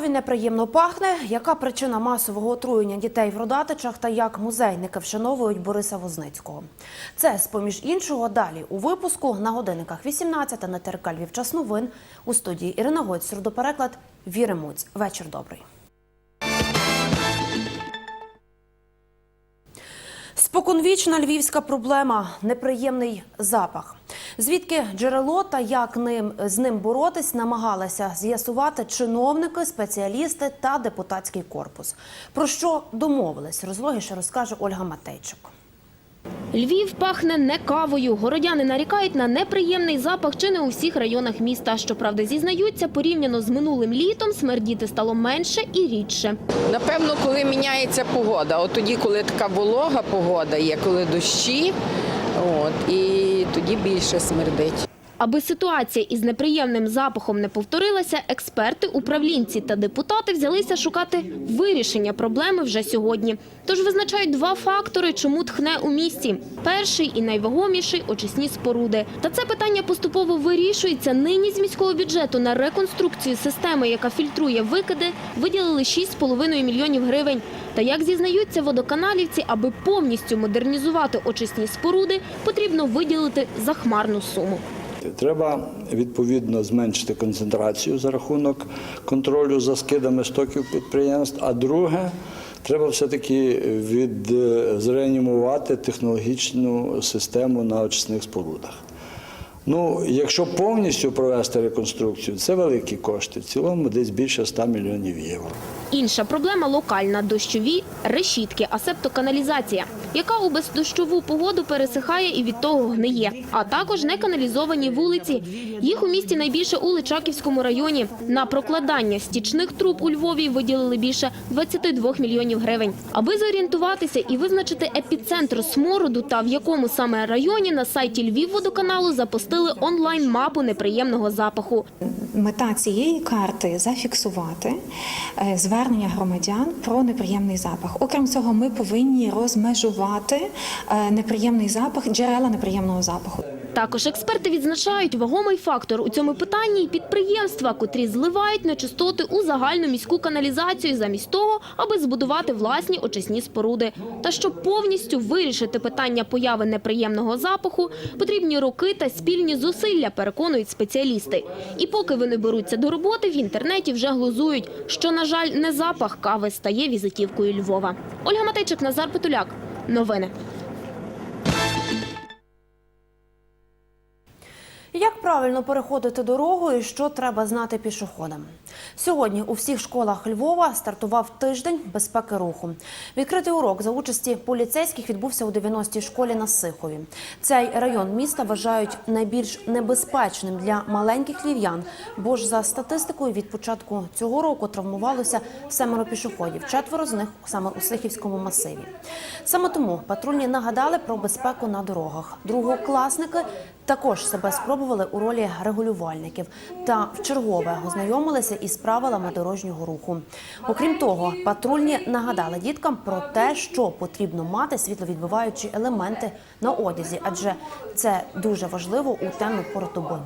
Львові неприємно пахне. Яка причина масового отруєння дітей в Родатичах та як музейники вшановують Бориса Возницького? Це з поміж іншого далі у випуску на годинниках 18 на ТРК Львів час новин у студії Ірина Гойць, сурдопереклад Віри Муць. Вечір добрий. Споконвічна львівська проблема неприємний запах. Звідки джерело та як ним з ним боротись, намагалися з'ясувати чиновники, спеціалісти та депутатський корпус. Про що домовились, розлогіше розкаже Ольга Матейчук. Львів пахне не кавою. Городяни нарікають на неприємний запах чи не у всіх районах міста. Щоправда, зізнаються, порівняно з минулим літом смердіти стало менше і рідше. Напевно, коли міняється погода, от тоді, коли така волога погода є, коли дощі, от, і тоді більше смердить. Аби ситуація із неприємним запахом не повторилася, експерти, управлінці та депутати взялися шукати вирішення проблеми вже сьогодні. Тож визначають два фактори, чому тхне у місті. Перший і найвагоміший очисні споруди. Та це питання поступово вирішується. Нині з міського бюджету на реконструкцію системи, яка фільтрує викиди, виділили 6,5 мільйонів гривень. Та як зізнаються водоканалівці, аби повністю модернізувати очисні споруди, потрібно виділити захмарну суму. Треба відповідно зменшити концентрацію за рахунок контролю за скидами стоків підприємств. А друге, треба все-таки відзреанімувати технологічну систему на очисних спорудах. Ну, якщо повністю провести реконструкцію, це великі кошти. В цілому десь більше 100 мільйонів євро. Інша проблема локальна – дощові решітки, а септоканалізація, яка у бездощову погоду пересихає і від того гниє. А також неканалізовані вулиці. Їх у місті найбільше у Личаківському районі. На прокладання стічних труб у Львові виділили більше 22 мільйонів гривень. Аби зорієнтуватися і визначити епіцентр смороду та в якому саме районі на сайті Львівводоканалу запустили онлайн-мапу неприємного запаху. Мета цієї карти зафіксувати е, звернення громадян про неприємний запах. Окрім цього, ми повинні розмежувати е, неприємний запах, джерела неприємного запаху. Також експерти відзначають вагомий фактор у цьому питанні підприємства, котрі зливають нечистоти у загальну міську каналізацію замість того, аби збудувати власні очисні споруди. Та щоб повністю вирішити питання появи неприємного запаху, потрібні роки та спільні зусилля, переконують спеціалісти. І поки вони беруться до роботи, в інтернеті вже глузують, що, на жаль, не запах кави стає візитівкою Львова. Ольга Матейчик, Назар Петуляк. Новини. Як правильно переходити дорогу і що треба знати пішоходам? Сьогодні у всіх школах Львова стартував тиждень безпеки руху. Відкритий урок за участі поліцейських відбувся у 90-й школі на Сихові. Цей район міста вважають найбільш небезпечним для маленьких львів'ян, бо ж за статистикою від початку цього року травмувалося семеро пішоходів. Четверо з них саме у Сихівському масиві. Саме тому патрульні нагадали про безпеку на дорогах. Другокласники також себе спробували у ролі регулювальників та вчергове ознайомилися із правилами дорожнього руху. Окрім того, патрульні нагадали діткам про те, що потрібно мати світловідбиваючі елементи на одязі, адже це дуже важливо у темну пору доби.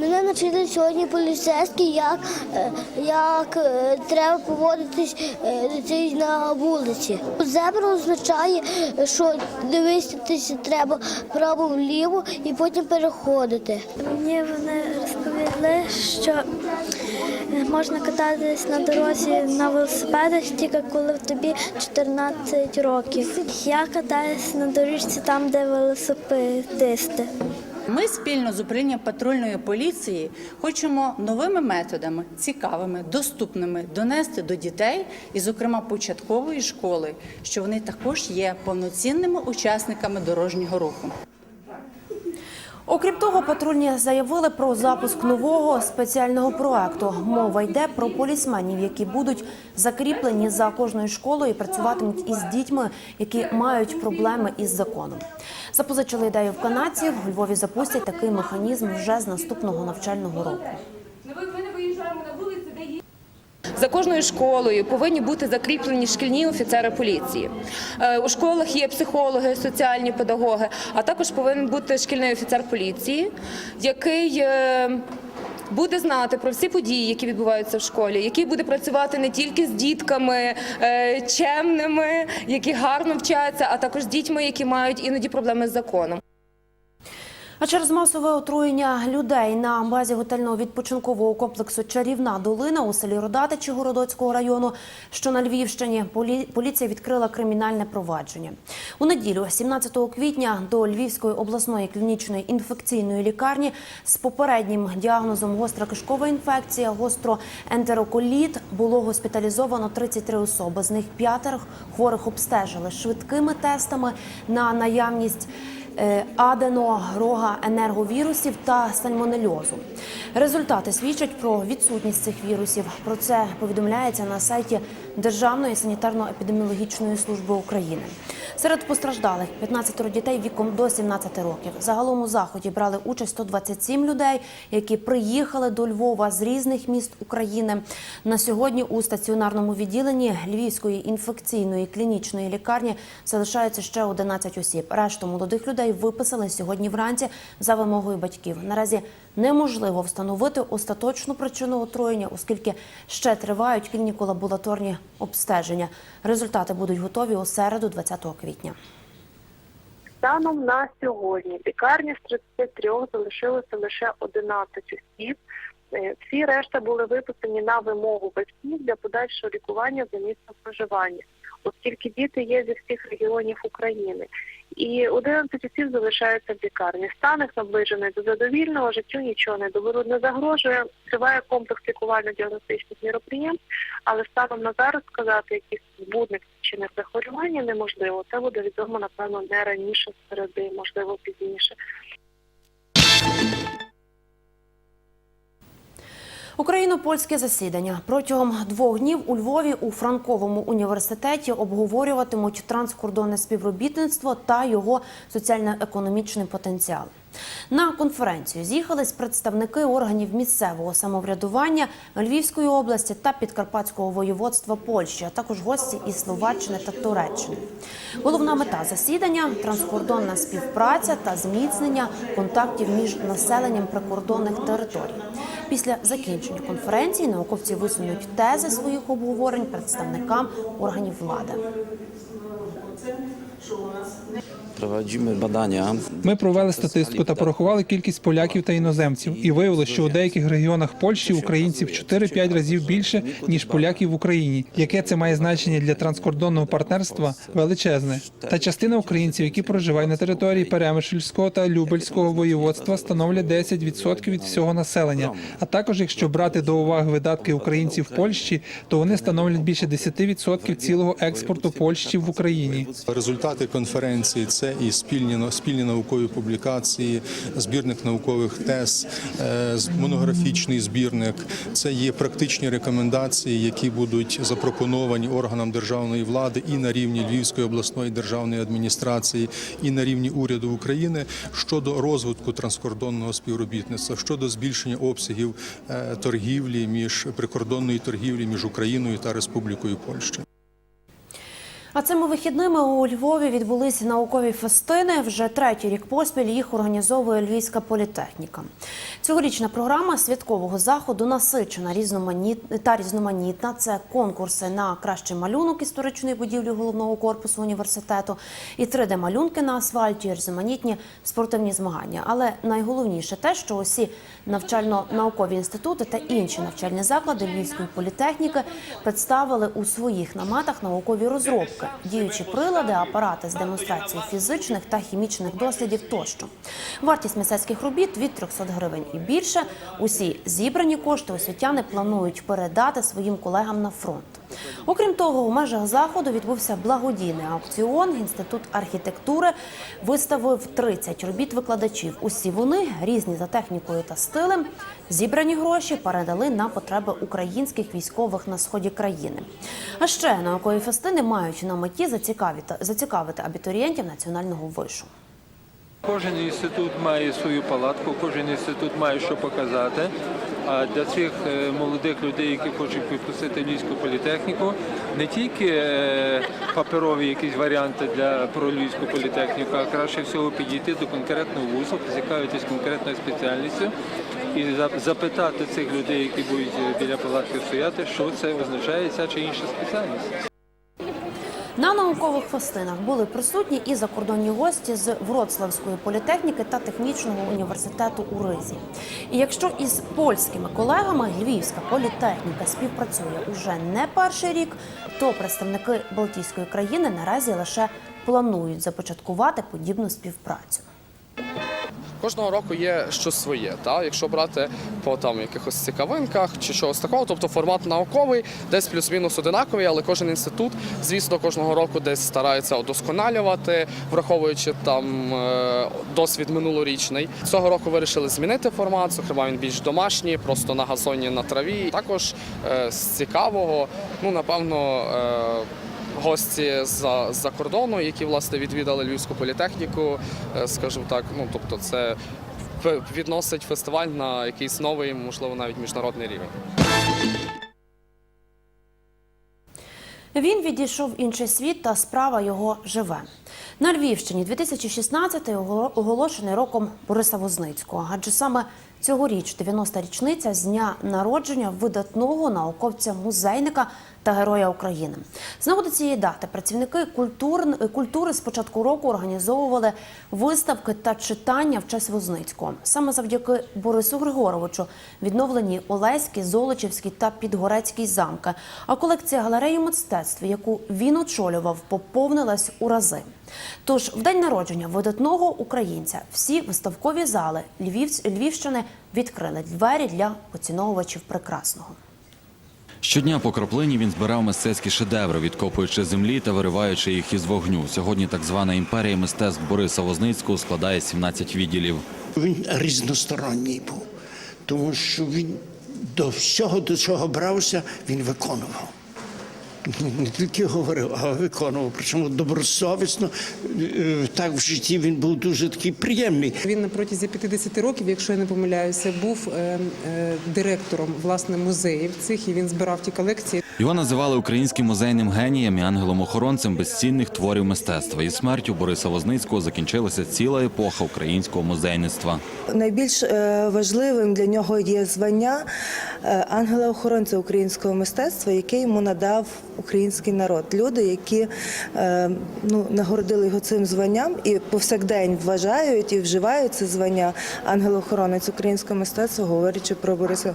Мене навчили сьогодні поліцейські, як, е, як е, треба поводитись е, на вулиці. Зебра означає, що дивитися треба право вліво і потім переходити. Мені вони розповіли, що можна кататись на дорозі на велосипедах тільки коли тобі 14 років. Я катаюся на доріжці там, де велосипедисти. Ми спільно з управлінням патрульної поліції хочемо новими методами, цікавими, доступними донести до дітей, і, зокрема, початкової школи, що вони також є повноцінними учасниками дорожнього руху. Окрім того, патрульні заявили про запуск нового спеціального проекту. Мова йде про полісменів, які будуть закріплені за кожною школою і працюватимуть із дітьми, які мають проблеми із законом. Запозичили ідею в канадці. У Львові запустять такий механізм вже з наступного навчального року. За кожною школою повинні бути закріплені шкільні офіцери поліції. Е, У школах є психологи, соціальні педагоги, а також повинен бути шкільний офіцер поліції, який е, буде знати про всі події, які відбуваються в школі, який буде працювати не тільки з дітками е, чемними, які гарно вчаться, а також з дітьми, які мають іноді проблеми з законом. А через масове отруєння людей на базі готельного відпочинкового комплексу Чарівна долина у селі Родатичі Городоцького району, що на Львівщині, полі- поліція відкрила кримінальне провадження. У неділю, 17 квітня, до Львівської обласної клінічної інфекційної лікарні з попереднім діагнозом гостра кишкова інфекція, гостроентероколіт було госпіталізовано 33 особи. З них п'ятеро хворих обстежили швидкими тестами на наявність адено, рога енерговірусів та сальмонельозу. Результати свідчать про відсутність цих вірусів. Про це повідомляється на сайті Державної санітарно-епідеміологічної служби України. Серед постраждалих 15 дітей віком до 17 років. Загалом у заході брали участь 127 людей, які приїхали до Львова з різних міст України. На сьогодні у стаціонарному відділенні Львівської інфекційної клінічної лікарні залишаються ще 11 осіб. Решту молодих людей виписали сьогодні вранці за вимогою батьків. Наразі неможливо встановити остаточну причину отруєння, оскільки ще тривають клініко-лабораторні обстеження. Результати будуть готові у середу, 20 квітня. Станом на сьогодні лікарні з 33 залишилося лише 11 осіб. Е, Всі решта були виписані на вимогу батьків для подальшого лікування за місцем проживання, оскільки діти є зі всіх регіонів України. І 11 осіб залишаються в лікарні. Стан їх наближений до задовільного, життю нічого не доведу- не загрожує. Триває комплекс лікувально-діагностичних міроприємств, але станом на зараз сказати якісь збудних причинах захворювання неможливо. Це буде відомо, напевно, не раніше середи, можливо, пізніше. Україно-польське засідання протягом двох днів у Львові у Франковому університеті обговорюватимуть транскордонне співробітництво та його соціально-економічний потенціал. На конференцію з'їхались представники органів місцевого самоврядування Львівської області та Підкарпатського воєводства Польщі, а також гості із Словаччини та Туреччини. Головна мета засідання транскордонна співпраця та зміцнення контактів між населенням прикордонних територій. Після закінчення конференції науковці висунуть тези своїх обговорень представникам органів влади. Ми провели статистику та порахували кількість поляків та іноземців і виявили, що у деяких регіонах Польщі українців 4-5 разів більше ніж поляків в Україні. Яке це має значення для транскордонного партнерства? Величезне. Та частина українців, які проживають на території Перемишльського та Любельського воєводства, становлять 10% від всього населення. А також, якщо брати до уваги видатки українців в Польщі, то вони становлять більше 10% цілого експорту Польщі в Україні. Результати конференції це і спільні спільні наукові публікації, збірник наукових тез, е, монографічний збірник. Це є практичні рекомендації, які будуть запропоновані органам державної влади і на рівні Львівської обласної державної адміністрації, і на рівні уряду України щодо розвитку транскордонного співробітництва, щодо збільшення обсягів е, торгівлі між прикордонної торгівлі між Україною та Республікою Польща. А цими вихідними у Львові відбулися наукові фестини. Вже третій рік поспіль їх організовує Львівська політехніка. Цьогорічна програма святкового заходу насичена різноманітна та різноманітна. Це конкурси на кращий малюнок історичної будівлі головного корпусу університету і 3D-малюнки на асфальті, різноманітні спортивні змагання. Але найголовніше те, що усі навчально-наукові інститути та інші навчальні заклади Львівської політехніки представили у своїх наметах наукові розробки, діючі прилади, апарати з демонстрації фізичних та хімічних дослідів тощо. Вартість мистецьких робіт від 300 гривень і більше. Усі зібрані кошти освітяни планують передати своїм колегам на фронт. Окрім того, у межах заходу відбувся благодійний аукціон. Інститут архітектури виставив 30 робіт викладачів. Усі вони різні за технікою та стилем. Зібрані гроші передали на потреби українських військових на сході країни. А ще наукові фестини мають на меті зацікавити, зацікавити абітурієнтів національного вишу. Кожен інститут має свою палатку, кожен інститут має що показати. А для цих е, молодих людей, які хочуть підпустити Львівську політехніку, не тільки е, паперові якісь варіанти для про Львівську політехніку, а краще всього підійти до конкретного вузу, зацікавитись конкретною спеціальністю і запитати цих людей, які будуть е, біля палатки стояти, що це означає ця чи інша спеціальність. На наукових фестинах були присутні і закордонні гості з Вроцлавської політехніки та технічного університету у Ризі. І якщо із польськими колегами Львівська політехніка співпрацює уже не перший рік, то представники Балтійської країни наразі лише планують започаткувати подібну співпрацю. Кожного року є щось своє. Та? Якщо брати по там якихось цікавинках чи чогось такого, тобто формат науковий, десь плюс-мінус одинаковий, але кожен інститут, звісно, кожного року десь старається удосконалювати, враховуючи там е, досвід минулорічний. Цього року вирішили змінити формат, зокрема він більш домашній, просто на газоні на траві. Також е, з цікавого, ну напевно. Гості з-за кордону, які власне відвідали Львівську політехніку, е, скажімо так. Ну тобто, це відносить фестиваль на якийсь новий, можливо, навіть міжнародний рівень. Він відійшов в інший світ, та справа його живе. На Львівщині 2016 оголо- оголошений роком Бориса Возницького, адже саме цьогоріч 90-та річниця з дня народження видатного науковця-музейника та героя України. З нагоди цієї дати працівники культур- культури з початку року організовували виставки та читання в честь Возницького. Саме завдяки Борису Григоровичу відновлені Олеський, Золочівський та Підгорецький замки. А колекція галереї мистецтв, яку він очолював, поповнилась у рази. Тож в день народження видатного українця всі виставкові зали Львів, Львівщини відкрили двері для поціновувачів прекрасного. Щодня по краплині він збирав мистецькі шедеври, відкопуючи землі та вириваючи їх із вогню. Сьогодні так звана імперія мистецтв Бориса Возницького складає 17 відділів. Він різносторонній був, тому що він до всього, до чого брався, він виконував. Не тільки говорив, а виконував. Причому добросовісно. Е, Так в житті він був дуже такий приємний. Він на протязі 50 років, якщо я не помиляюся, був е, е, директором власне музеїв цих і він збирав ті колекції. Його називали українським музейним генієм і ангелом-охоронцем безцінних творів мистецтва. І смертю Бориса Возницького закінчилася ціла епоха українського музейництва. Найбільш важливим для нього є звання ангела-охоронця українського мистецтва, яке йому надав український народ. Люди, які е, ну, нагородили його цим званням і повсякдень вважають і вживають це звання ангел-охоронець українського мистецтва, говорячи про Бориса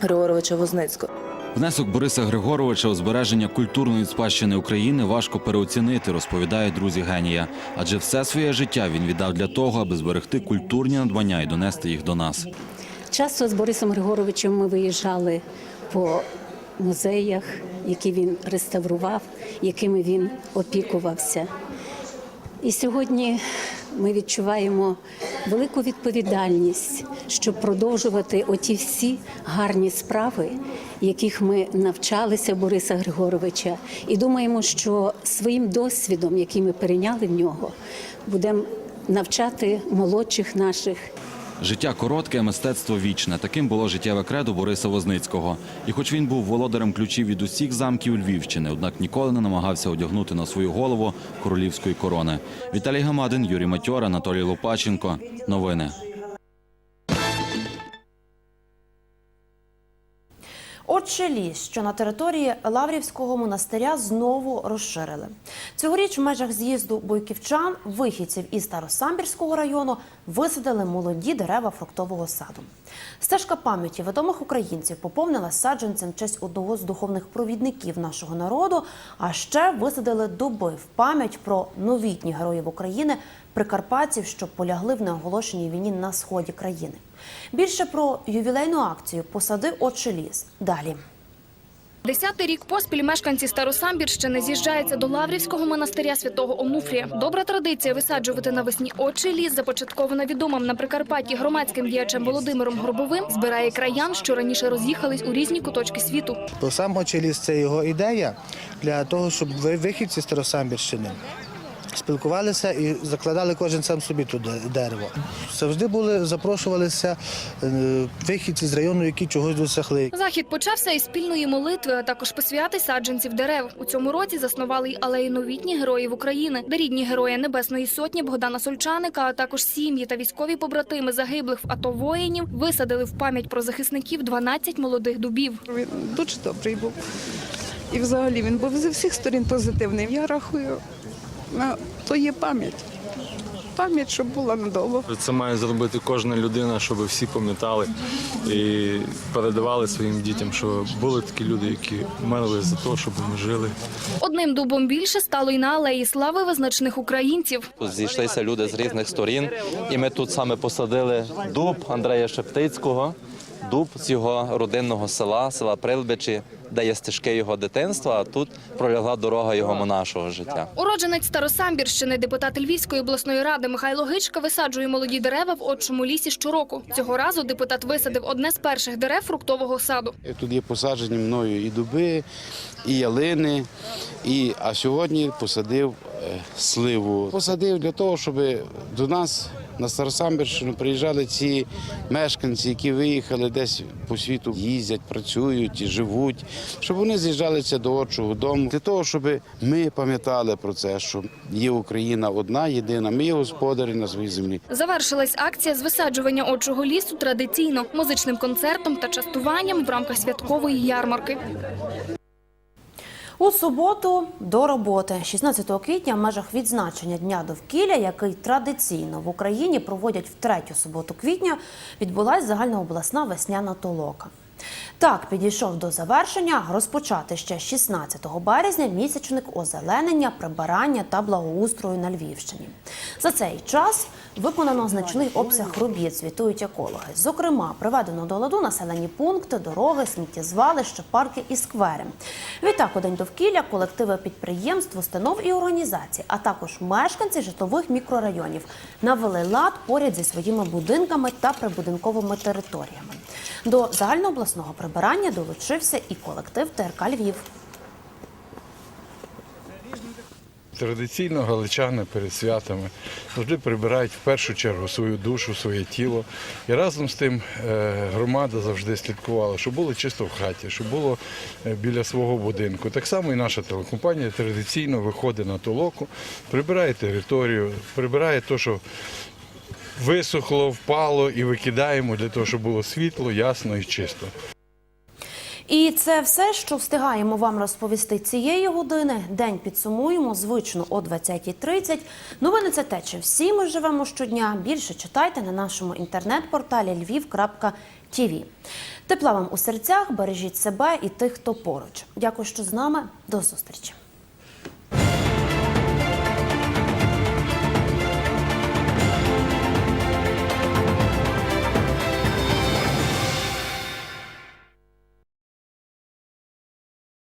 Григоровича Возницького. Внесок Бориса Григоровича у збереження культурної спадщини України важко переоцінити, розповідають друзі генія. Адже все своє життя він віддав для того, аби зберегти культурні надбання і донести їх до нас. Часто з Борисом Григоровичем ми виїжджали по музеях, які він реставрував, якими він опікувався. І сьогодні ми відчуваємо велику відповідальність, щоб продовжувати оті всі гарні справи, яких ми навчалися Бориса Григоровича, і думаємо, що своїм досвідом, який ми перейняли в нього, будемо навчати молодших наших Життя коротке, мистецтво вічне. Таким було життєве кредо Бориса Возницького. І хоч він був володарем ключів від усіх замків Львівщини, однак ніколи не намагався одягнути на свою голову королівської корони. Віталій Гамадин, Юрій Матьор, Анатолій Лопаченко. Новини. Отче ліс, що на території Лаврівського монастиря знову розширили. Цьогоріч в межах з'їзду бойківчан вихідців із Старосамбірського району висадили молоді дерева фруктового саду. Стежка пам'яті відомих українців поповнила саджанцем честь одного з духовних провідників нашого народу. А ще висадили дуби в пам'ять про новітніх героїв України, прикарпатців, що полягли в неоголошеній війні на сході країни. Більше про ювілейну акцію посади отче ліс. Далі. Десятий рік поспіль мешканці Старосамбірщини з'їжджаються до Лаврівського монастиря святого Онуфрія. Добра традиція висаджувати навесні очі ліс, започаткована відомим на Прикарпатті громадським діячем Володимиром Горбовим, збирає краян, що раніше роз'їхались у різні куточки світу. Сам Очеліс це його ідея для того, щоб ви- вихідці Старосамбірщини спілкувалися і закладали кожен сам собі тут дерево. Завжди були запрошувалися е, вихідці з району, які чогось досягли. Захід почався із спільної молитви, а також посвяти саджанців дерев. У цьому році заснували й алею новітніх героїв України, де рідні герої Небесної Сотні Богдана Сольчаника, а також сім'ї та військові побратими загиблих в АТО воїнів висадили в пам'ять про захисників 12 молодих дубів. Він дуже добрий був. І взагалі він був зі всіх сторін позитивний. Я рахую, то є пам'ять. Пам'ять, щоб була надовго. Це має зробити кожна людина, щоб всі пам'ятали і передавали своїм дітям, що були такі люди, які мерли за те, щоб ми жили. Одним дубом більше стало й на алеї слави визначних українців. Тут зійшлися люди з різних сторін, і ми тут саме посадили дуб Андрея Шептицького, дуб з його родинного села, села Прилбичі, де є стежки його дитинства, а тут пролягла дорога його монашого життя. Уродженець Старосамбірщини, депутат Львівської обласної ради Михайло Гичка висаджує молоді дерева в отчому лісі щороку. Цього разу депутат висадив одне з перших дерев фруктового саду. Тут є посаджені мною і дуби, і ялини, і, а сьогодні посадив е, сливу. Посадив для того, щоб до нас на Старосамбірщину приїжджали ці мешканці, які виїхали десь по світу, їздять, працюють, і живуть, щоб вони з'їжджалися до отчого дому, для того, щоб ми пам'ятали про це, що є Україна одна, єдина, ми є господарі на своїй землі. Завершилась акція з висаджування отчого лісу традиційно музичним концертом та частуванням в рамках святкової ярмарки. У суботу до роботи 16 квітня в межах відзначення дня довкілля, який традиційно в Україні проводять в третю суботу квітня, відбулася загальнообласна весняна толока. Так підійшов до завершення розпочати ще 16 березня місячник озеленення, прибирання та благоустрою на Львівщині. За цей час виконано значний обсяг робіт, звітують екологи. Зокрема, приведено до ладу населені пункти, дороги, сміттєзвалища, парки і сквери. Відтак у день довкілля колективи підприємств, установ і організацій, а також мешканці житлових мікрорайонів навели лад поряд зі своїми будинками та прибудинковими територіями. До загальнообласного прибирання долучився і колектив ТРК Львів. Традиційно галичани перед святами завжди прибирають в першу чергу свою душу, своє тіло. І разом з тим е, громада завжди слідкувала, щоб було чисто в хаті, щоб було е, біля свого будинку. Так само і наша телекомпанія традиційно виходить на толоку, прибирає територію, прибирає те, що висохло, впало, і викидаємо для того, щоб було світло, ясно і чисто. І це все, що встигаємо вам розповісти цієї години. День підсумуємо звично о 20.30. Новини це те, чи всі ми живемо щодня. Більше читайте на нашому інтернет-порталі lviv.tv. Тепла вам у серцях, бережіть себе і тих, хто поруч. Дякую, що з нами. До зустрічі.